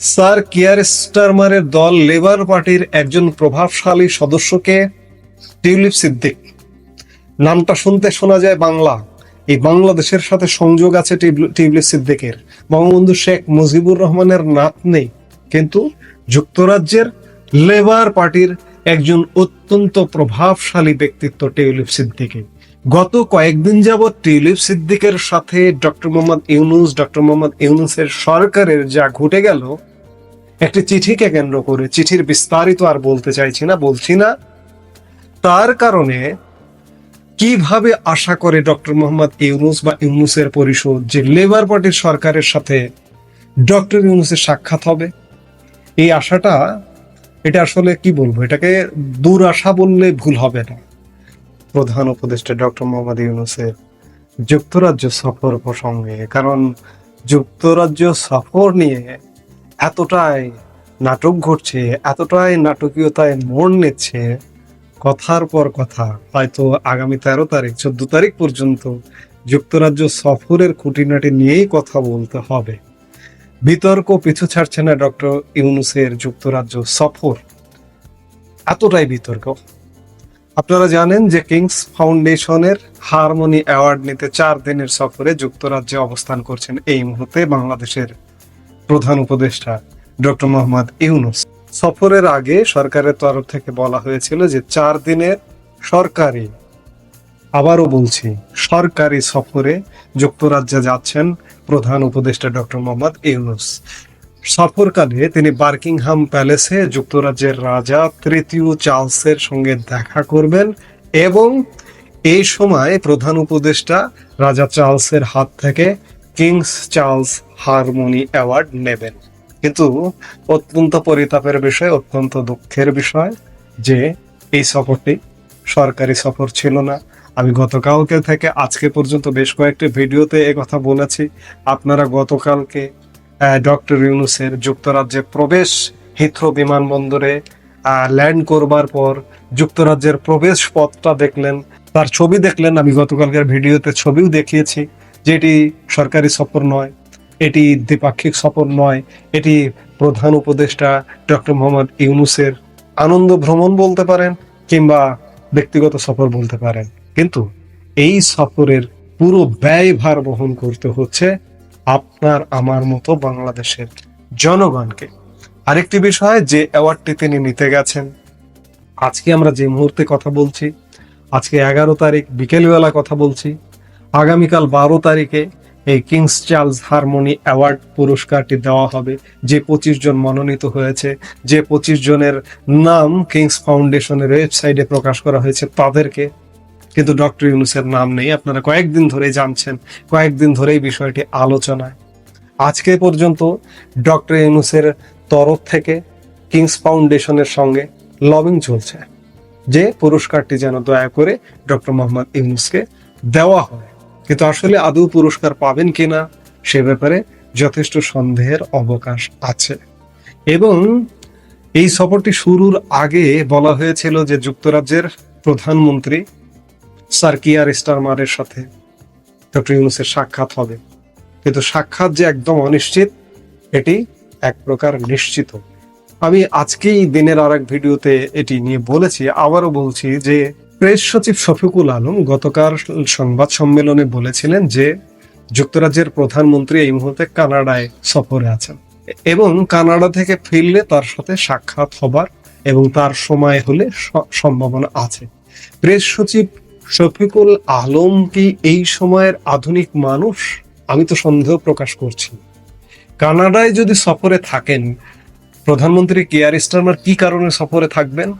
Sir কিয়ার স্টারমারের দল Labour পার্টির একজন প্রভাবশালী সদস্যকে টিউলিপ সিদ্দিক। নামটা শুনতে শোনা যায় বাংলা। এই বাংলাদেশের সাথে সংযোগ আছে টিউলিপ সিদ্দিকের। বঙ্গবন্ধু শেখ মুজিবুর রহমানের নাতনি, কিন্তু যুক্তরাজ্যের লেবার পার্টির একজন অত্যন্ত প্রভাবশালী ব্যক্তিত্ব টিউলিপ সিদ্দিকি। গত কয়েকদিন যাবৎ টিউলিপ সিদ্দিকের সাথে ডক্টর মোহাম্মদ ইউনুস, ডক্টর মোহাম্মদ ইউনুসের সরকারের যা ঘটে গেল, একটি চিঠিকে কেন্দ্র করে, চিঠির বিস্তারিত আর বলতে চাইছি না, বলছি না। তার কারণে কীভাবে আশা করে ডক্টর মোহাম্মদ ইউনুস বা ইউনুসের পরিষদ যে লেবার পার্টির সরকারের সাথে ডক্টর ইউনুসের সাক্ষাৎ হবে? এই আশাটা, এটা আসলে কি বলব? এটাকে দুরাশা বললে ভুল হবে না। প্রধান উপদেষ্টা ডক্টর মোহাম্মদ ইউনুসের যুক্তরাজ্য সফর প্রসঙ্গে, কারণ যুক্তরাজ্য সফর নিয়ে এতটাই নাটক ঘটছে, এতটাই নাটকীয়তায় মোড় নিচ্ছে, কথার পর কথা। হয়তো আগামী তেরো তারিখ, চোদ্দ তারিখ পর্যন্ত যুক্তরাজ্য সফরের খুঁটিনাটি নিয়েই কথা বলতে হবে। বিতর্ক পিছু ছাড়ছে না ডক্টর ইউনুসের যুক্তরাজ্য সফর। এতটাই বিতর্ক। আপনারা জানেন যে কিংস ফাউন্ডেশনের হারমোনি অ্যাওয়ার্ড নিতে চার দিনের সফরে যুক্তরাজ্যে অবস্থান করছেন এই মুহূর্তে বাংলাদেশের প্রধান উপদেষ্টা ডক্টর মোহাম্মদ ইউনুস। সফরের আগে সরকারের তরফ থেকে বলা হয়েছিল যে চার দিনের সরকারি, আবারও বলছি, সরকারি সফরে যুক্তরাজ্যে যাচ্ছেন প্রধান উপদেষ্টা ডক্টর মোহাম্মদ ইউনুস। সফরকালে তিনি বার্কিংহাম প্যালেসে যুক্তরাজ্যের রাজা তৃতীয় চার্লসের সঙ্গে দেখা করবেন এবং এই সময় প্রধান উপদেষ্টা রাজা চার্লসের হাত থেকে কিংস চার্লস হারমোনি অ্যাওয়ার্ড নেবেন। কিন্তু অত্যন্ত পরিতাপের বিষয়, অত্যন্ত দুঃখের বিষয় যে এই সফরটি সরকারি সফর ছিল না। আমি গতকালকে থেকে আজকে পর্যন্ত বেশ কয়েকটি ভিডিওতে কথা বলেছি। আপনারা গতকালকে ডক্টর ইউনুসের যুক্তরাজ্যে প্রবেশ, হিথ্রো বিমানবন্দরে ল্যান্ড করবার পর যুক্তরাজ্যের প্রবেশ পথটা দেখলেন। তার ছবি দেখলেন, আমি গতকালকের ভিডিওতে ছবিও দেখিয়েছি যেটি সরকারি সফর নয়, এটি দ্বিপাক্ষিক সফর নয়, এটি প্রধান উপদেষ্টা ডক্টর মোহাম্মদ ইউনুসের আনন্দ ভ্রমণ বলতে পারেন কিংবা ব্যক্তিগত সফর বলতে পারেন। কিন্তু এই সফরের পুরো ব্যয়ভার বহন করতে হচ্ছে আপনার, আমার মতো বাংলাদেশের জনগণকে। আরেকটি বিষয়, যে অ্যাওয়ার্ডটি তিনি নিতে গেছেন। আজকে আমরা যে মুহূর্তে কথা বলছি, আজকে এগারো তারিখ বিকেলবেলা কথা বলছি, আগামীকাল বারো তারিখে এই কিংস চার্লস হারমোনি অ্যাওয়ার্ড পুরস্কারটি দেওয়া হবে, যে পঁচিশ জন মনোনীত হয়েছে, যে পঁচিশ জনের নাম কিংস ফাউন্ডেশনের ওয়েবসাইটে প্রকাশ করা হয়েছে তাদেরকে। কিন্তু ডক্টর ইউনুসের নাম নেই। আপনারা কয়েকদিন ধরেই জানছেন, কয়েকদিন ধরেই বিষয়টি আলোচনায়। আজকে পর্যন্ত ডক্টর ইউনুসের তরফ থেকে কিংস ফাউন্ডেশনের সঙ্গে লবিং চলছে, যে পুরস্কারটি যেন দয়া করে ডক্টর মোহাম্মদ ইউনুসকে দেওয়া হয়। কিন্তু আসলে আদৌ পুরস্কার পাবেন কিনা, সে ব্যাপারে যথেষ্ট সন্দেহের অবকাশ আছে। এবং এই সফরটি শুরুর আগে বলা হয়েছিল যে যুক্তরাজ্যের প্রধানমন্ত্রী স্যার কিয়ার স্টারমারের সাথে ডক্টর ইউনুসের সাক্ষাৎ হবে। কিন্তু সাক্ষাৎ যে একদম অনিশ্চিত, এটি এক প্রকার নিশ্চিত। আমি আজকেই দিনের আর এক ভিডিওতে এটি নিয়ে বলেছি, আবারও বলছি যে প্রেস সচিব শফিকুল আলম গতকাল সংবাদ সম্মেলনে বলেছিলেন যে যুক্তরাজ্যের প্রধানমন্ত্রী এই মুহূর্তে কানাডায় সফরে আছেন এবং কানাডা থেকে ফিরলে তার সাথে সাক্ষাৎ হবার এবং তার সময় হলে সম্ভাবনা আছে। প্রেস সচিব শফিকুল আলম কি এই সময়ের আধুনিক মানুষ? আমি তো সন্দেহ প্রকাশ করছি। কানাডায় যদি সফরে থাকেন, প্রধানমন্ত্রী কেয়ার স্টারমার কি কারণে সফরে থাকবেন?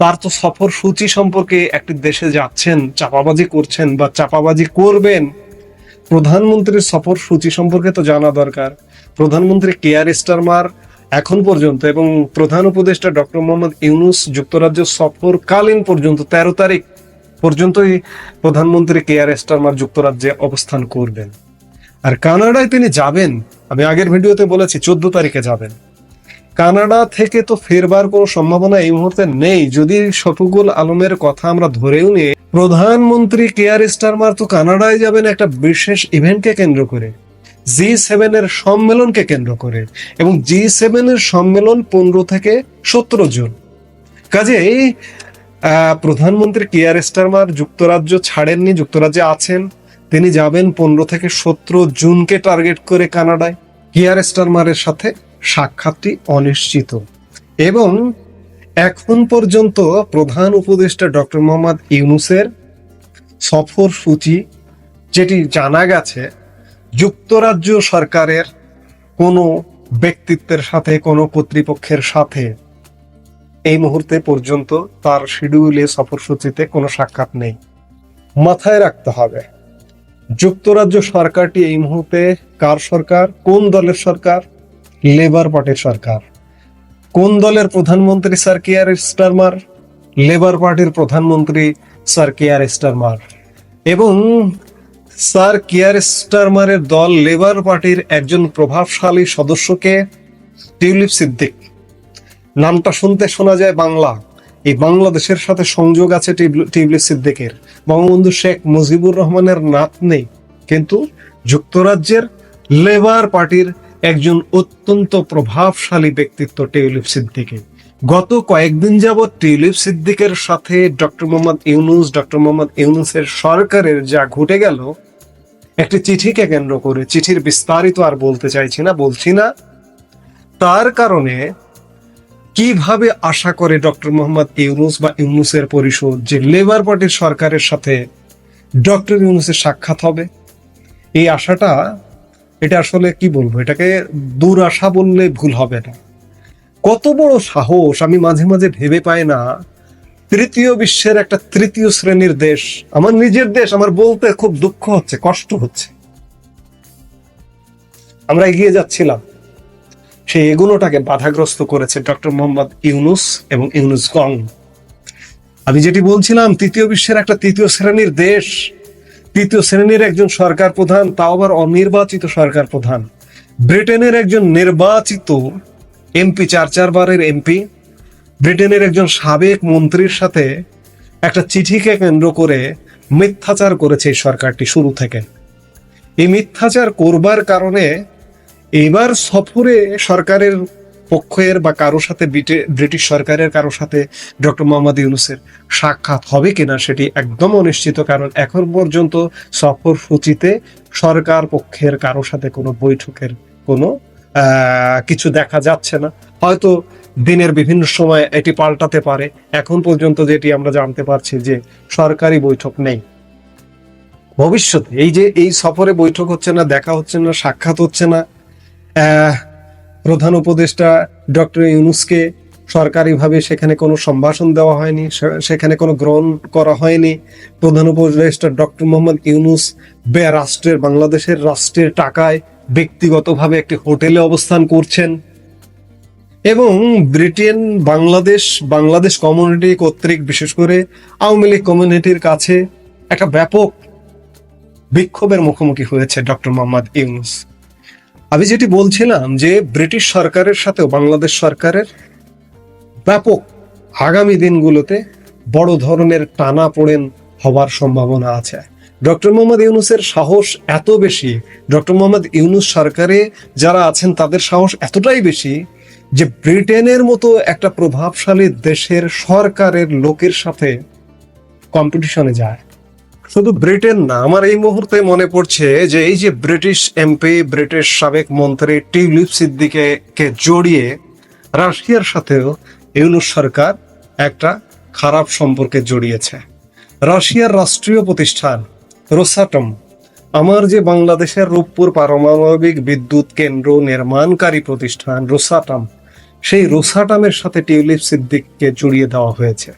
তার তো সফর সূচি সম্পর্কে একটি দেশে যাচ্ছেন, চাপাবাজি করছেন বা চাপাবাজি করবেন। প্রধানমন্ত্রীর সফর সূচি সম্পর্কে তো জানা দরকার। প্রধানমন্ত্রী কেয়ার স্টারমার এখন পর্যন্ত এবং প্রধান উপদেষ্টা ডক্টর মোহাম্মদ ইউনুস যুক্তরাজ্য সফরকালীন পর্যন্ত তেরো তারিখ পর্যন্তই প্রধানমন্ত্রী কেয়ার স্টারমার যুক্তরাজ্যে অবস্থান করবেন। আর কানাডায় তিনি যাবেন, আমি আগের ভিডিওতে বলেছি, চোদ্দ তারিখে যাবেন। কানাডা থেকে তো ফেরবার কোনো সম্ভাবনা এই মুহূর্তে নেই। যদি শফিকুল আলমের কথা আমরা ধরেও নিয়ে প্রধানমন্ত্রী কেয়ার স্টারমার তো কানাডায় যাবেন একটা বিশেষ ইভেন্টকে কেন্দ্র করে, জি সেভেনের সম্মেলনকে কেন্দ্র করে, এবং জি সেভেনের সম্মেলন পনেরো থেকে সতেরো জুন। কাজেই প্রধানমন্ত্রী কিয়ার স্টারমার যুক্তরাজ্য ছাড়েননি, যুক্তরাজ্যে আছেন। তিনি যাবেন পনেরো থেকে সতেরো জুনকে টার্গেট করে কানাডায়। কিয়ার স্টারমারের সাথে সাক্ষাৎটি অনিশ্চিত। এবং এখন পর্যন্ত প্রধান উপদেষ্টা ডক্টর মোহাম্মদ ইউনুসের সফর সূচি যেটি জানা গেছে, যুক্তরাজ্য সরকারের কোনো ব্যক্তিত্বের সাথে, কোনো কর্তৃপক্ষের সাথে এই মুহূর্তে পর্যন্ত তার শিডিউলে সফরসূচিতে কোনো সাক্ষাৎ নেই। মাথায় রাখতে হবে, যুক্তরাজ্য সরকারটি এই মুহূর্তে কার সরকার? কোন দলের সরকার? লেবার পার্টির সরকার। কোন দলের প্রধানমন্ত্রী স্যার কেয়ার স্টারমার? লেবার পার্টির প্রধানমন্ত্রী স্যার কেয়ার স্টারমার। এবং স্যার কেয়ার স্টারমারের দল লেবার পার্টির একজন প্রভাবশালী সদস্যকে টিউলিপ সিদ্দিক নামটা শুনতে শোনা যায় বাংলা। এই বাংলাদেশের সাথে সংযোগ আছে টিবল- সিদ্দিকের। বঙ্গবন্ধু শেখ মুজিবুর রহমানের নাত নেই কিন্তু যুক্তরাজ্যের লেবার পার্টির একজন অত্যন্ত প্রভাবশালী ব্যক্তিত্ব টিউলিপ সিদ্দিকি। গত কয়েকদিন যাবৎ টিউলিপ সিদ্দিকের সাথে ডক্টর মোহাম্মদ ইউনুস, ডক্টর মোহাম্মদ ইউনুসের সরকারের যা ঘটে গেল, একটি চিঠিকে কেন্দ্র করে, চিঠির বিস্তারিত আর বলতে চাইছি না, বলছি না। তার কারণে কীভাবে আশা করে ডক্টর মোহাম্মদ ইউনুস বা ইউনুসের পরিষদ যে লেবার পার্টির সরকারের সাথে ডক্টর ইউনুসের সাক্ষাৎ হবে? এই আশাটা, এটা আসলে কি বলব? এটাকে দুরাশা বললে ভুল হবে না। কত বড় সাহস, আমি মাঝে মাঝে ভেবে পাই না, তৃতীয় বিশ্বের একটা তৃতীয় শ্রেণির দেশ, আমার নিজের দেশ, আমার বলতে খুব দুঃখ হচ্ছে, কষ্ট হচ্ছে। আমরা এগিয়ে যাচ্ছিলাম। সেই এগুলোটাকে বাধাগ্রস্ত করেছে ডক্টর মোহাম্মদ ইউনুস এবং ইউনুস গং। আমি যেটি বলছিলাম, তৃতীয় বিশ্বের একটা তৃতীয় শ্রেণির দেশ। তৃতীয় শ্রেণির একজন সরকার প্রধান, তাও আবার অনির্বাচিত সরকার প্রধান। ব্রিটেনের একজন নির্বাচিত এমপি, চার চারবারের এমপি। ব্রিটেনের একজন সাবেক মন্ত্রীর সাথে একটা চিঠিকে কেন্দ্র করে মিথ্যাচার করেছে এই সরকারটি শুরু থেকে। এই মিথ্যাচার করবার কারণে এবার সফরে সরকারের পক্ষের বা কারও সাথে ব্রিটে- ব্রিটিশ সরকারের কারও সাথে ডক্টর মোহাম্মদ ইউনুসের সাক্ষাৎ হবে কিনা সেটি একদম অনিশ্চিত, কারণ এখন পর্যন্ত সফর সূচিতে সরকার পক্ষের কারও সাথে কোনো বৈঠকের কোনো কিছু দেখা যাচ্ছে না। হয়তো দিনের বিভিন্ন সময় এটি পাল্টাতে পারে। এখন পর্যন্ত যেটি আমরা জানতে পারছি যে সরকারি বৈঠক নেই। ভবিষ্যতে এই যে এই সফরে বৈঠক হচ্ছে না, দেখা হচ্ছে না, সাক্ষাৎ হচ্ছে না প্রধান উপদেষ্টা ডক্টর ইউনুসকে সরকারিভাবে সেখানে কোনো সম্ভাষণ দেওয়া হয়নি সেখানে কোনো গ্রহণ করা হয়নি। প্রধান উপদেষ্টা ডক্টর মোহাম্মদ ইউনুস বে রাষ্ট্রের, বাংলাদেশের রাষ্ট্রের টাকায় ব্যক্তিগতভাবে একটি হোটেলে অবস্থান করছেন এবং ব্রিটেন, বাংলাদেশ বাংলাদেশ কমিউনিটি কর্তৃক, বিশেষ করে আওয়ামী লীগ কমিউনিটির কাছে একটা ব্যাপক বিক্ষোভের মুখোমুখি হয়েছে ডক্টর মোহাম্মদ ইউনুস। আমি যেটি বলছিলাম যে ব্রিটিশ সরকারের সাথেও বাংলাদেশ সরকারের ব্যাপক আগামী দিনগুলোতে বড় ধরনের টানা পড়েন হবার সম্ভাবনা আছে। ডক্টর মোহাম্মদ ইউনুসের সাহস এত বেশি, ডক্টর মোহাম্মদ ইউনুস সরকারে যারা আছেন তাদের সাহস এতটাই বেশি যে ব্রিটেনের মতো একটা প্রভাবশালী দেশের সরকারের লোকের সাথে কম্পিটিশনে যায়। শুধু ব্রিটেন না, আমার এই মুহূর্তে মনে পড়ছে যে এই যে ব্রিটিশ এমপি, ব্রিটিশ সাবেক মন্ত্রী টিউলিপ সিদ্দিকে কে জড়িয়ে রাশিয়ার সাথেও ইউনুস সরকার একটা খারাপ সম্পর্কে জড়িয়েছে। রাশিয়ার রাষ্ট্রীয় প্রতিষ্ঠান রোসাটম, আমার যে বাংলাদেশের রূপপুর পারমাণবিক বিদ্যুৎ কেন্দ্র নির্মাণকারী প্রতিষ্ঠান রোসাটাম, সেই রোসাটামের সাথে টিউলিপ সিদ্দিককে জড়িয়ে দেওয়া হয়েছে।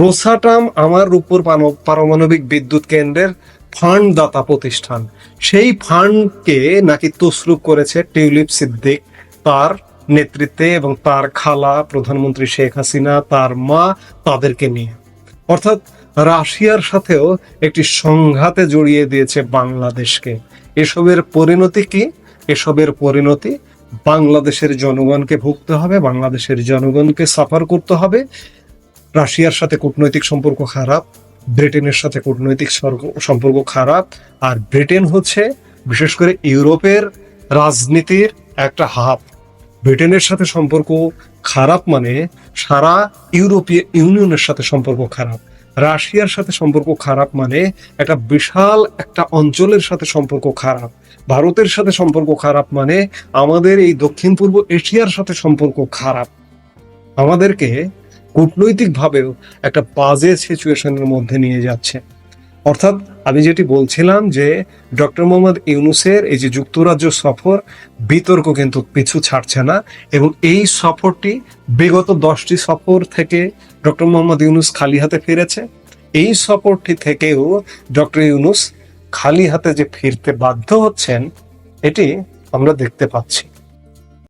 রোসাটাম আমার রূপপুর পারমাণবিক বিদ্যুৎ কেন্দ্রের ফান্ড দাতা প্রতিষ্ঠান। সেই ফান্ডকে নাকি তসরুপ করেছে টিউলিপ সিদ্দিক। তার নেতৃত্বে এবং তার খালা প্রধানমন্ত্রী শেখ হাসিনা, তার মা তাদেরকে নিয়ে। অর্থাৎ রাশিয়ার সাথেও একটি সংঘাতে জড়িয়ে দিয়েছে বাংলাদেশকে। এসবের পরিণতি কি? এসবের পরিণতি, বাংলাদেশের জনগণকে ভুগতে হবে, বাংলাদেশের জনগণকে সাফার করতে হবে। রাশিয়ার সাথে কূটনৈতিক সম্পর্ক খারাপ, ব্রিটেনের সাথে কূটনৈতিক সম্পর্ক খারাপ, আর ব্রিটেন হচ্ছে বিশেষ করে ইউরোপের রাজনীতির একটা হাব। ব্রিটেনের সাথে সম্পর্ক খারাপ মানে সারা ইউরোপীয় ইউনিয়নের সাথে সম্পর্ক খারাপ। রাশিয়ার সাথে সম্পর্ক খারাপ মানে একটা বিশাল একটা অঞ্চলের সাথে সম্পর্ক খারাপ। ভারতের সাথে সম্পর্ক খারাপ মানে আমাদের এই দক্ষিণ পূর্ব এশিয়ার সাথে সম্পর্ক খারাপ। আমাদেরকে কূটনৈতিকভাবেও একটা বাজে সিচুয়েশনের মধ্যে নিয়ে যাচ্ছে। অর্থাৎ আমি যেটি বলছিলাম যে ডক্টর মোহাম্মদ ইউনুসের এই যে যুক্তরাজ্য সফর, বিতর্ক কিন্তু পিছু ছাড়ছে না এবং এই সফরটি বিগত দশটি সফর থেকে ডক্টর মোহাম্মদ ইউনুস খালি হাতে ফিরেছে। এই সফরটি থেকেও ডক্টর ইউনুস খালি হাতে যে ফিরতে বাধ্য হচ্ছেন, এটি আমরা দেখতে পাচ্ছি।